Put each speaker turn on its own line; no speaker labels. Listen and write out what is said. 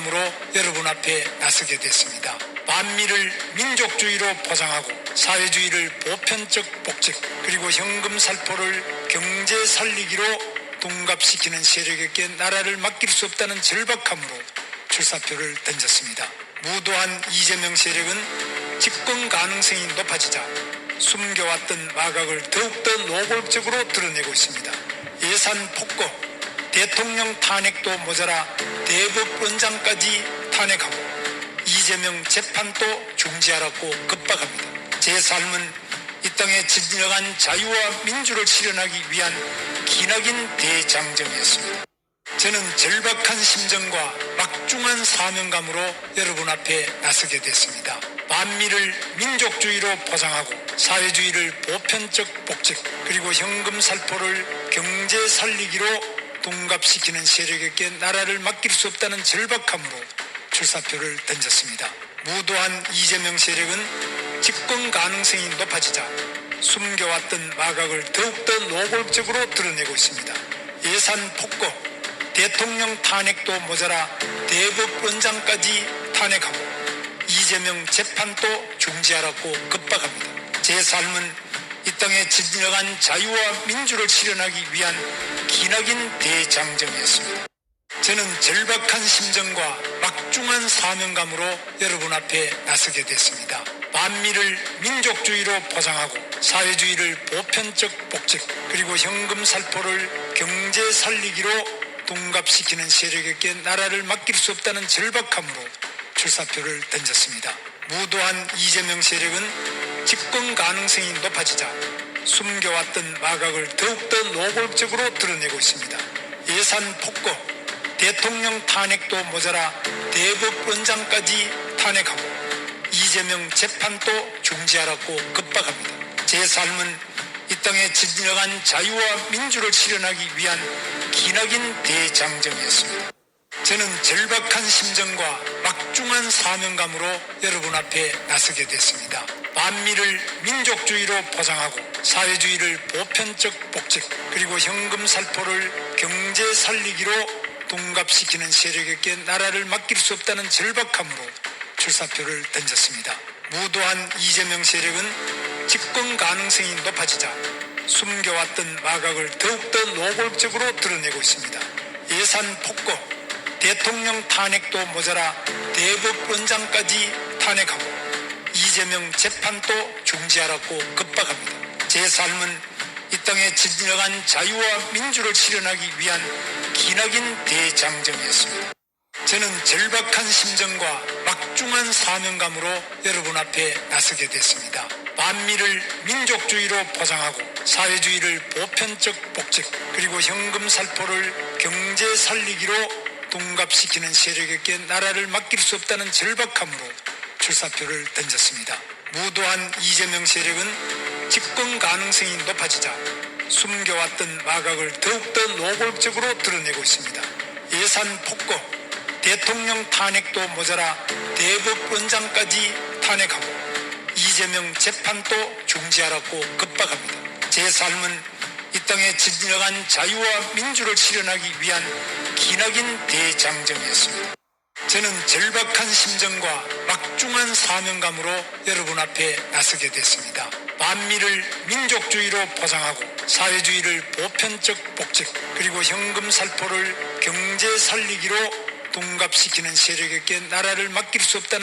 사명감으로 여러분 앞에 나서게 됐습니다. 반미를 민족주의로 포장하고 사회주의를 보편적 복직 그리고 현금 살포를 경제 살리기로 동갑시키는 세력에게 나라를 맡길 수 없다는 절박함으로 출사표를 던졌습니다. 무도한 이재명 세력은 집권 가능성이 높아지자 숨겨왔던 마각을 더욱더 노골적으로 드러내고 있습니다. 예산 폭거, 대통령 탄핵도 모자라 대법원장까지 탄핵하고 이재명 재판도 중지하라고 급박합니다. 제 삶은 이 땅에 진정한 자유와 민주를 실현하기 위한 기나긴 대장정이었습니다. 저는 절박한 심정과 막중한 사명감으로 여러분 앞에 나서게 됐습니다. 반미를 민족주의로 포장하고 사회주의를 보편적 복직 그리고 현금 살포를 경제 살리기로 동갑시키는 세력에게 나라를 맡길 수 없다는 절박함으로 출사표를 던졌습니다. 무도한 이재명 세력은 집권 가능성이 높아지자 숨겨왔던 마각을 더욱더 노골적으로 드러내고 있습니다. 예산 폭거, 대통령 탄핵도 모자라 대법원장까지 탄핵하고 이재명 재판도 중지하라고 급박합니다. 제 삶은 이 땅에 진정한 자유와 민주를 실현하기 위한 기나긴 대장정이었습니다. 저는 절박한 심정과 막중한 사명감으로 여러분 앞에 나서게 됐습니다. 반미를 민족주의로 포장하고 사회주의를 보편적 복직 그리고 현금 살포를 경제 살리기로 동갑시키는 세력에게 나라를 맡길 수 없다는 절박함으로 출사표를 던졌습니다. 무도한 이재명 세력은 집권 가능성이 높아지자 숨겨왔던 마각을 더욱더 노골적으로 드러내고 있습니다. 예산 폭거, 대통령 탄핵도 모자라 대법원장까지 탄핵하고 이재명 재판도 중지하라고 급박합니다. 제 삶은 이 땅에 진정한 자유와 민주를 실현하기 위한 기나긴 대장정이었습니다. 저는 절박한 심정과 막중 한 사명감으로 여러분 앞에 나서게 됐습니다. 반미를 민족주의로 포장하고 사회주의를 보편적 복직 그리고 현금 살포를 경제 살리기로 동갑시키는 세력에게 나라를 맡길 수 없다는 절박함으로 출사표를 던졌습니다. 무도한 이재명 세력은 집권 가능성이 높아지자 숨겨왔던 마각을 더욱더 노골적으로 드러내고 있습니다. 예산 폭거, 대통령 탄핵도 모자라 대법원장까지 탄핵하고 이재명 재판도 중지하라고 급박합니다. 제 삶은 이 땅에 진정한 자유와 민주를 실현하기 위한 기나긴 대장정이었습니다. 저는 절박한 심정과 막중한 사명감으로 여러분 앞에 나서게 됐습니다. 반미를 민족주의로 포장하고 사회주의를 보편적 복직 그리고 현금 살포를 경제 살리기로 동갑시키는 세력에게 나라를 맡길 수 없다는 절박함으로 출사표를 던졌습니다. 무도한 이재명 세력은 집권 가능성이 높아지자 숨겨왔던 마각을 더욱더 노골적으로 드러내고 있습니다. 예산 폭거, 대통령 탄핵도 모자라 대법원장까지 탄핵하고 이재명 재판도 중지하라고 급박합니다. 제 삶은 이 땅에 진정한 자유와 민주를 실현하기 위한 기나긴 대장정이었습니다. 저는 절박한 심정과 막중한 사명감으로 여러분 앞에 나서게 됐습니다. 반미를 민족주의로 포장하고 사회주의를 보편적 복직 그리고 현금 살포를 경제 살리기로 동갑시키는 세력에게 나라를 맡길 수 없다는